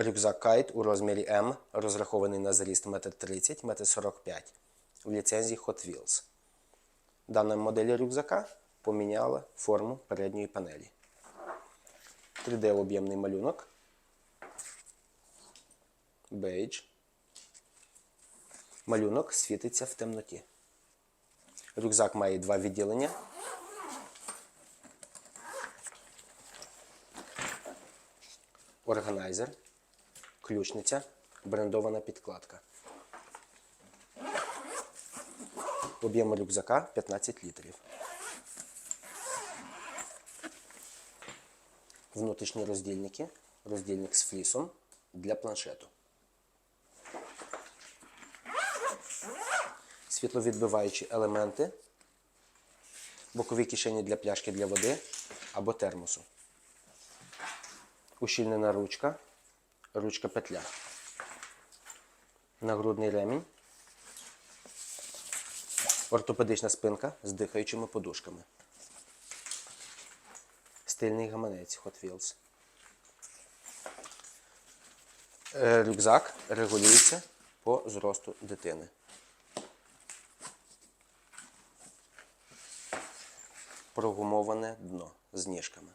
Рюкзак Кайт у розмірі М, розрахований на зріст 1,30 м, 1,45 м в ліцензії Hot Wheels. Дана модель рюкзака поміняла форму передньої панелі. 3D об'ємний малюнок. Бейдж. Малюнок світиться в темноті. Рюкзак має два відділення. Органайзер, ключниця, брендована підкладка. Об'єм рюкзака 15 літрів. Внутрішні роздільники, роздільник з флісом для планшету. Світловідбиваючі елементи, бокові кишені для пляшки для води або термосу. Ущільнена ручка, ручка петля. Нагрудний ремінь. Ортопедична спинка з дихаючими подушками. Стильний гаманець Hot Wheels. Е, Рюкзак регулюється по зросту дитини. Прогумоване дно з ніжками.